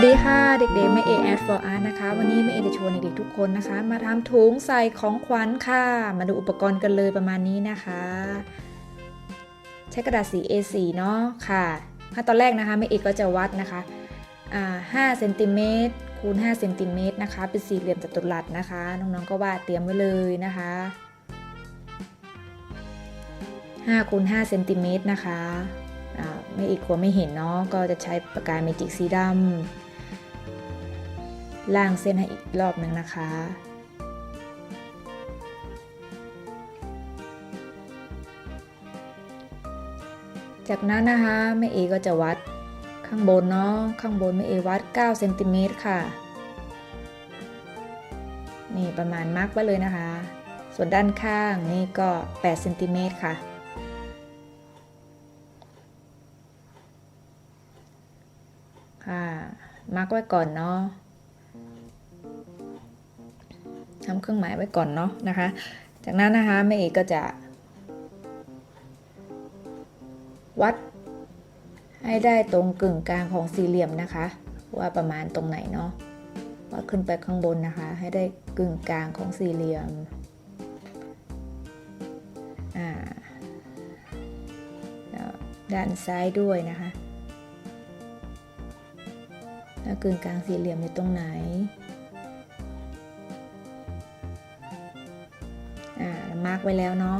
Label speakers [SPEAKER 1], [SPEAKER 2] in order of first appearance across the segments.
[SPEAKER 1] ัสดีค่ะเด็กๆแม่เอแอดฟอร์อาร์นะคะ วันนี้แม่เอจะชวนเด็กๆทุกคนนะคะ มาทำถุงใส่ของขวัญค่ะ มาดูอุปกรณ์กันเลยประมาณนี้นะคะ ใช้กระดาษสี A4 เนาะค่ะขั้นตอนแรกนะคะแม่เอก็จะวัดนะคะอ่า5เซนติเมตรคูณ5เซนติเมตรนะคะ เป็นสี่เหลี่ยมจัตุรัสนะคะ น้องๆก็วาดเตรียมไว้เลยนะคะ5คูณ5เซนติเมตรนะคะไม่อีกกลัวไม่เห็นเนาะก็จะใช้ปากกาเมจิกสีดำ ล่างเส้นให้อีกรอบหนึ่งนะคะ จากนั้นนะคะแม่เอก็จะวัดข้างบนเนาะข้างบนแม่เอวัด9เซนติเมตรค่ะ นี่ประมาณมาร์กไว้เลยนะคะ ส่วนด้านข้างนี่ก็8เซนติเมตรค่ะค่ะมาร์กไว้ก่อนเนาะ ทำเครื่องหมายไว้ก่อนเนาะนะคะ จากนั้นนะคะแม่เอกก็จะ วัดให้ได้ตรงกึ่งกลางของสี่เหลี่ยมนะคะ ว่าประมาณตรงไหนเนาะวัดขึ้นไปข้างบนนะคะ ให้ได้กึ่งกลางของสี่เหลี่ยมด้านซ้ายด้วยนะคะแล้วกึ่งกลางสี่เหลี่ยมอยู่ตรงไหน มาร์กไว้แล้วเนาะ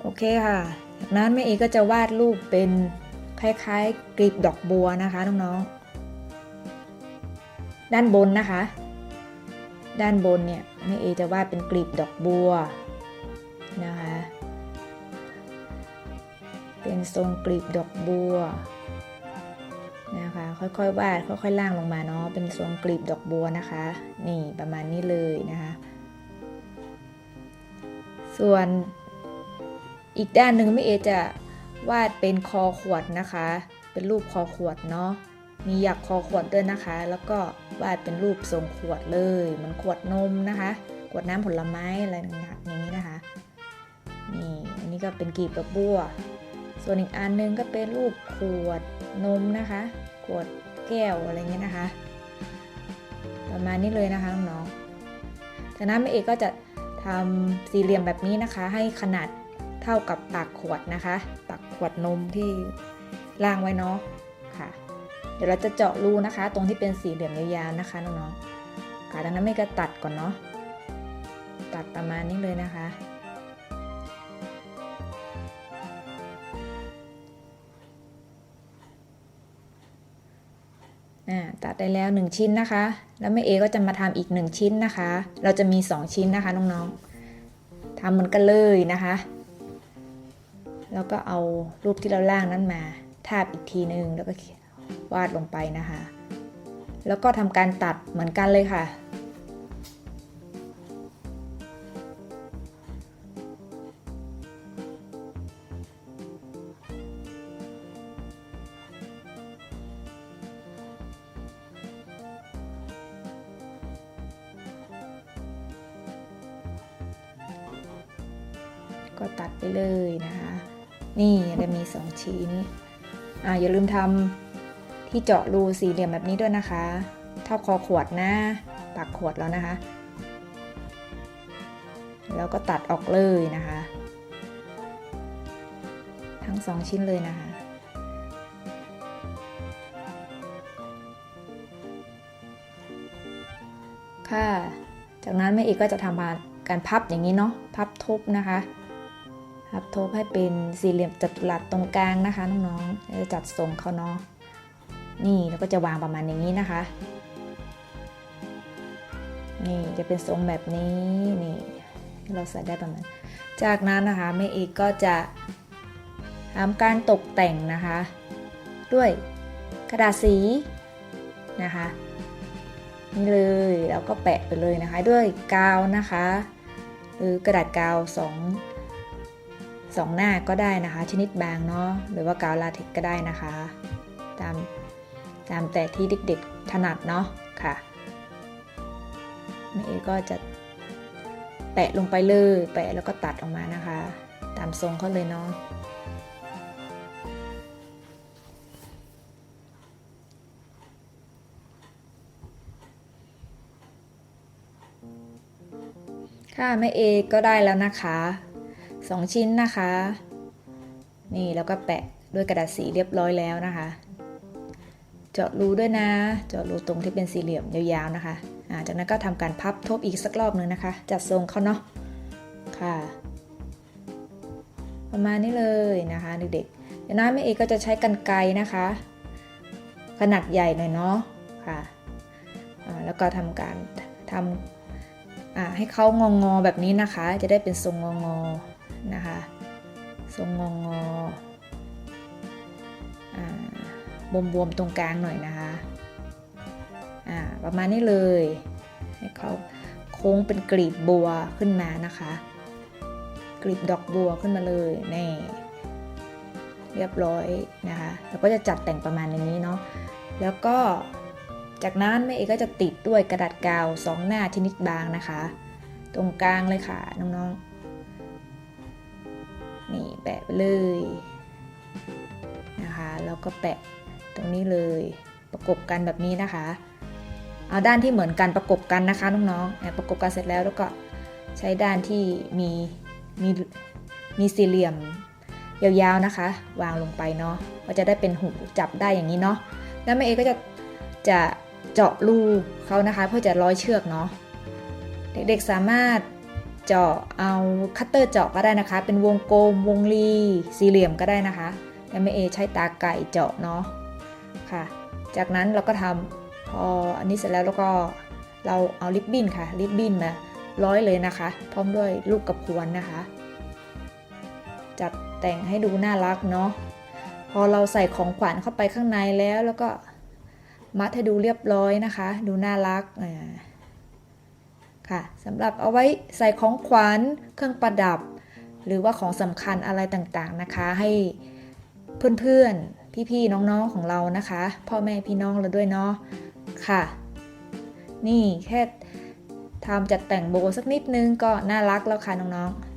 [SPEAKER 1] โอเคค่ะจากนั้นแม่เอก็จะวาดรูปเป็นคล้ายๆกลีบดอกบัวนะคะน้องๆด้านบนนะคะ ด้านบนเนี่ยแม่เอจะวาดเป็นกลีบดอกบัวนะคะเป็นทรงกลีบดอกบัวนะคะค่อยๆวาดค่อยๆล่างลงมาเนาะเป็นทรงกลีบดอกบัวนะคะ นี่ประมาณนี้เลยนะคะ ส่วนอีกด้านหนึ่งแม่เอจะวาดเป็นคอขวดนะคะ เป็นรูปคอขวดเนาะ มีหยักคอขวดด้วยนะคะ แล้วก็วาดเป็นรูปทรงขวดเลยเหมันขวดนมนะคะ ขวดน้ำผลไม้อะไรอย่างนี้นะคะ นี่ อันนี้ก็เป็นกีบดอกบัว ส่วนอีกอันนึงก็เป็นรูปขวดนมนะคะ ขวดแก้วอะไรเงี้ยนะคะ ประมาณนี้เลยนะคะน้องๆจากนั้นแม่เอกก็จะ ทำสี่เหลี่ยมแบบนี้นะคะ ให้ขนาดเท่ากับปากขวดนะคะ ปากขวดนมที่ล่างไว้เนาะค่ะ เดี๋ยวเราจะเจาะรูนะคะ ตรงที่เป็นสี่เหลี่ยมยาวๆนะคะน้องๆค่ะดังนั้นไม่ก็ตัดก่อนเนาะตัดประมาณนี้เลยนะคะ ตัดได้แล้ว 1 ชิ้นนะคะ แล้วแม่เอก็จะมาทำอีก 1 ชิ้นนะคะ เราจะมี 2 ชิ้นนะคะน้องๆทำเหมือนกันเลยนะคะ แล้วก็เอารูปที่เราล่างนั้นมา ทาบอีกทีนึงแล้วก็วาดลงไปนะคะ แล้วก็ทำการตัดเหมือนกันเลยค่ะ ก็ตัดไปเลยนะคะ นี่จะมี 2 ชิ้นอ่าอย่าลืมทำที่เจาะรูสี่เหลี่ยมแบบนี้ด้วยนะคะ เท่าคอขวดนะปากขวดแล้วนะคะ แล้วก็ตัดออกเลยนะคะ ทั้งสองชิ้นเลยนะคะค่ะ จากนั้นแม่เอกก็จะทำการพับอย่างนี้เนาะ พับทบนะคะ พับทบให้เป็นสี่เหลี่ยมจัตุรัสตรงกลางนะคะน้องๆจะจัดทรงเขาเนาะนี่แล้วก็จะวางประมาณอย่างนี้นะคะ นี่จะเป็นทรงแบบนี้นี่เราใส่ได้ประมาณ จากนั้นนะคะแม่เอกก็จะทำการตกแต่งนะคะ ด้วยกระดาษสีนะคะนี่เลยแล้วก็แปะไปเลยนะคะ ด้วยกาวนะคะ หรือกระดาษกาวสอง 2 หน้าก็ได้นะคะ ชนิดบางเนาะหรือว่ากาวลาเท็กก็ได้นะคะ ตามตามแต่ที่เด็กๆถนัดเนาะค่ะแม่เอก็จะแปะลงไปเลยแปะแล้วก็ตัดออกมานะคะ ตามทรงเขาเลยเนาะค่ะแม่เอก็ได้แล้วนะคะ สองชิ้นนะคะ นี่แล้วก็แปะด้วยกระดาษสีเรียบร้อยแล้วนะคะ เจาะรูด้วยนะ เจาะรูตรงที่เป็นสี่เหลี่ยมยาวๆนะคะาจากนั้นก็ทำการพับทบอีกสักรอบหนึ่งนะคะ จัดทรงเขาเนาะค่ะ ประมาณนี้เลยนะคะเด็กๆเดี๋ยวนะแม่เอก็จะใช้กรรไกนะคะ ขนาดใหญ่หน่อยเนาะค่ะแล้วก็ทำการทำให้เขางองอๆแบบนี้นะคะ จะได้เป็นทรงงองอๆ นะคะ ทรงงองงออบวมๆตรงกลางหน่อยนะคะประมาณนี้เลยให้เขาโค้งเป็นกลีบบัวขึ้นมานะคะ กลีบดอกบัวขึ้นมาเลยนี่เรียบร้อยนะคะแล้วก็จะจัดแต่งประมาณนี้เนาะแล้วก็จากนั้นแม่เอกก็จะติดด้วยกระดาษกาวสองหน้าชนิดบางนะคะ ตรงกลางเลยค่ะน้องๆ นี่แปะไปเลยนะคะแล้วก็แปะตรงนี้เลยประกบกันแบบนี้นะคะ เอาด้านที่เหมือนกันประกบกันนะคะน้องๆประกบกันเสร็จแล้วแล้วก็ใช้ด้านที่มีมีมีสี่เหลี่ยมยาวๆนะคะ วางลงไปเนาะก็จะได้เป็นหูจับได้อย่างนี้เนาะแล้วแม่เอก็จะจะเจาะรูเขานะคะ เพื่อจะร้อยเชือกเนาะเด็กๆสามารถ เจาะเอาคัตเตอร์เจาะก็ได้นะคะ เป็นวงกลมวงรีสี่เหลี่ยมก็ได้นะคะแต่แม่เอใช้ตาไก่เจาะเนาะค่ะ จากนั้นเราก็ทำพออันนี้เสร็จแล้วแล้วก็เราเอาลิปบิ้นค่ะลิปบิ้นมาร้อยเลยนะคะ พร้อมด้วยลูกกระพวนนะคะ จัดแต่งให้ดูน่ารักเนาะพอเราใส่ของขวัญเข้าไปข้างในแล้วแล้วก็มัดให้ดูเรียบร้อยนะคะ ดูน่ารักอ่า ค่ะสำหรับเอาไว้ใส่ของขวัญเครื่องประดับ หรือว่าของสำคัญอะไรต่างๆนะคะ ให้เพื่อนๆ พี่ๆ น้องๆของเรานะคะ พ่อแม่พี่น้องเราด้วยเนาะค่ะ นี่แค่ทำจัดแต่งโบสักนิดนึงก็น่ารักแล้วค่ะน้องๆ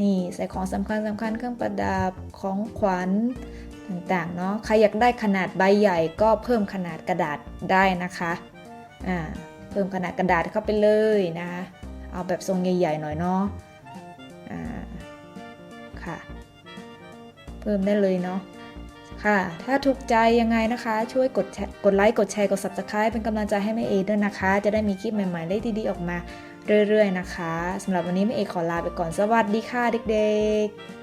[SPEAKER 1] นี่ใส่ของสำคัญสำคัญเครื่องประดับของขวัญต่างๆเนาะใครอยากได้ขนาดใบใหญ่ก็เพิ่มขนาดกระดาษได้นะคะอ่า พิ่มขนาดกระดาษเข้าไปเลยนะคะเอาแบบทรงใหญ่ๆหน่อยเนาะอ่าค่ะ เพิ่มได้เลยเนาะค่ะ ถ้าถูกใจยังไงนะคะ ช่วยกดแชร์กดไลค์ กดแชร์ กด subscribe เป็นกำลังใจให้แม่เอด้วยนะคะ จะได้มีคลิปใหม่ๆ ได้ดีๆ ออกมาเรื่อยๆ นะคะ สำหรับวันนี้แม่เอขอลาไปก่อน สวัสดีค่ะเด็กๆ